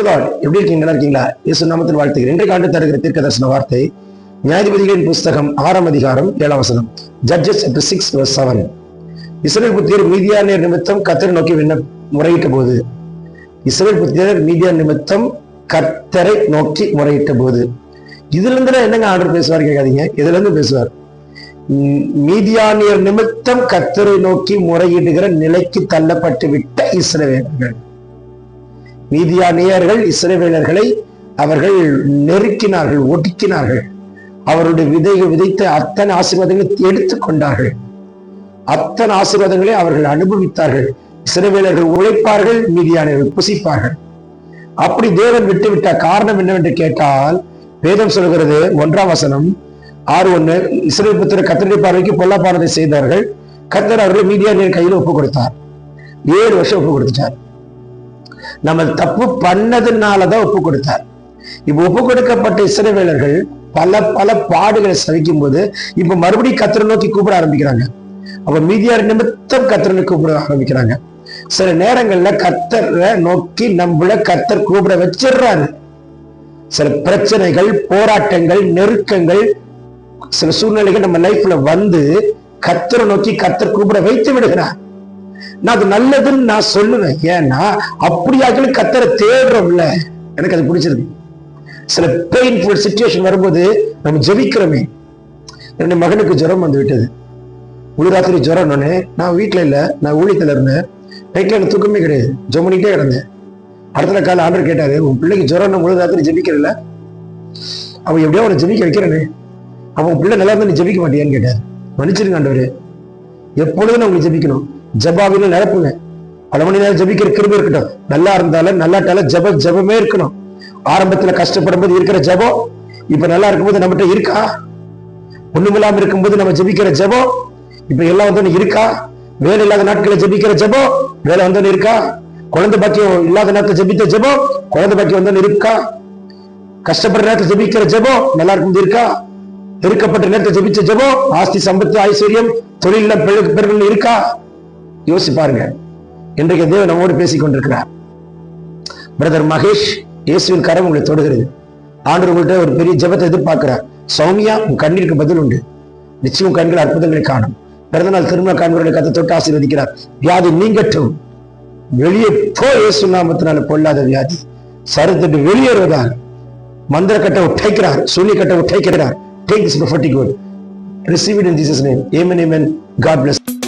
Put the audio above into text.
பிரைசலாட் எப்படி இருக்கீங்க? நல்லா இருக்கீங்களா? இயேசு நாமத்தில் வாழ்த்துகிறேன். இன்றைக்கு ஆண்டு தருகிற தீர்க்க தரிசன வார்த்தை நியாயபதிகளின் புஸ்தகம் ஆறாம் அதிகாரம் ஏழாம் வசனம் ஜட்ஜஸ் சிக்ஸ் செவன் இஸ்ரேல் புத்தியர் மீதியானியர் நிமித்தம் கத்தரை நோக்கி விண்ண முறையிட்ட போது இஸ்ரேல் புத்தியர் மீதியா நிமித்தம் கத்தரை நோக்கி முறையிட்ட போது இதுல இருந்து என்னங்க ஆர்டர் பேசுவார் கேட்காதீங்க. இதுல இருந்து பேசுவார் மீதியானியர் நிமித்தம் கத்தரை நோக்கி முறையிடுகிற நிலைக்கு தள்ளப்பட்டு விட்ட இஸ்ரவேலர்கள். மீதியானியர்கள் இஸ்ரேவேலர்களை அவர்கள் நெருக்கினார்கள் ஒடுக்கினார்கள். அவருடைய விதைகள் விதைத்த அத்தனை ஆசீர்வாதங்களை எடுத்துக் கொண்டார்கள். அத்தனை ஆசீர்வாதங்களை அவர்கள் அனுபவித்தார்கள். இஸ்ரவேலர்கள் உழைப்பார்கள் மீதியானவர்கள் புசிப்பார்கள். அப்படி தேவன் விட்டுவிட்ட காரணம் என்னவென்று கேட்டால் வேதம் சொல்கிறது ஒன்றாம் வசனம் ஆறு ஒன்னு இஸ்ரேல் புத்திர கத்தருடைய பார்வைக்கு பொல்லாப்பானதை செய்தார்கள். கத்தர் அவர்கள் மீதியானியர் கையில் ஒப்பு கொடுத்தார். ஏழு வருஷம் ஒப்பு கொடுத்துட்டார். நம்ம தப்பு பண்ணதுனாலதான் ஒப்பு கொடுத்தார். இப்ப ஒப்பு கொடுக்கப்பட்ட இசைவேலர்கள் பல பல பாடுகளை சவிக்கும் போது இப்ப மறுபடியும் கத்தரை நோக்கி கூப்பிட ஆரம்பிக்கிறாங்க. அப்ப மீதியார் நிமித்தம் கத்தரை கூப்பிட ஆரம்பிக்கிறாங்க. சில நேரங்கள்ல கத்தரை நோக்கி நம்மள கத்தர் கூப்பிட வச்சிடுறாரு. சில பிரச்சனைகள் போராட்டங்கள் நெருக்கங்கள் சில சூழ்நிலைகள் நம்ம லைஃப்ல வந்து கத்தரை நோக்கி கத்தர் கூப்பிட வைத்து விடுகிறார். நான் அது நல்லதுன்னு நான் சொல்லுவேன். ஏன்னா அப்படியாக்களும் கத்தரை தேடுறோம்ல. எனக்கு அது பிடிச்சிருக்கு. சில பெயின்ஃபுல் சுச்சுவேஷன் வரும்போது நம்ம ஜெபிக்கிறோமே. என்னுடைய மகனுக்கு ஜுரம் வந்து விட்டது. முழு ராத்திரி ஜுரம் நானே நான் வீட்டில் இல்லை நான் ஊழியத்தில் இருந்தேன். நைட்ல எனக்கு தூக்கமே கிடையாது. ஜொமனிக்கிட்டே கிடந்தேன். அடுத்த கால ஆர்டர் கேட்டாரு உன் பிள்ளைக்கு ஜுரம் முழு ராத்திரி ஜெபிக்கிறல அவன் எப்படியோ அவனை ஜெபிக்க வைக்கிறேனே. அவன் பிள்ளை நல்லா இருந்தா நீ ஜெபிக்க மாட்டியான்னு கேட்டார். மன்னிச்சிருங்க ஆண்டவர். எப்பொழுதும் நான் உங்களுக்கு ஜெபிக்கணும். ஜபாவில நிரப்புங்க. பல மணி நேரம் ஜெபிக்கிற கிருபை இருக்கட்டும். நல்லா இருந்தாலும் நல்லாட்டாலும் ஜப ஜபமே இருக்கணும். ஆரம்பத்துல கஷ்டப்படும் போது இருக்கிற ஜபம் இப்ப நல்லா இருக்கும்போது நம்மகிட்ட இருக்கா? ஒண்ணுமில்லாம இருக்கும்போது நம்ம ஜெபிக்கிற ஜபம் இப்ப எல்லாம் வந்து இருக்கா? வேலை இல்லாத நாட்களை ஜெபிக்கிற ஜபம் வேலை வந்தோன்னு இருக்கா? குழந்தை பாக்கியம் இல்லாத நேரத்தில் ஜெபித்த ஜபம் குழந்தை பாக்கியம் வந்தோன்னு இருக்கா? கஷ்டப்படுற நேரத்தில் ஜெபிக்கிற ஜபம் நல்லா இருக்கும் இருக்கா? நெருக்கப்பட்ட நேரத்தை ஜெபிச்ச ஜபம் ஆஸ்தி சம்பத்து ஐஸ்வர்யம் தொழில பெருகள் இருக்கா? யோசிச்சு பாருங்க. இன்றைக்கு தேவன் நம்மோடு பேசிக் கொண்டிருக்கிறார். பிரதர் மகேஷ் இயேசுவின் கரம் உங்களை தொடுகிறது. ஆண்டு உங்கள்கிட்ட ஒரு பெரிய ஜெபத்தை எதிர்பார்க்கிறார். சௌமியா உன் கண்ணீருக்கு பதில் உண்டு. நிச்சயம் கண்கள் அற்புதங்களை காணும். பிறந்தநாள் திருமண காண்பர்களை கத்தை தொட்டு ஆசீர்வதிக்கிறார். வியாதி நீங்கட்டும். வெளியே போ இயேசு நாமத்தினால பொல்லாத வியாதி. சருத்துட்டு வெளியேறுவதால் மந்திர கட்டை உட்டைக்கிறார் சூரிய கட்டை உட்டைக்கிறார் take this prophetic word. Receive it in jesus name. Amen amen.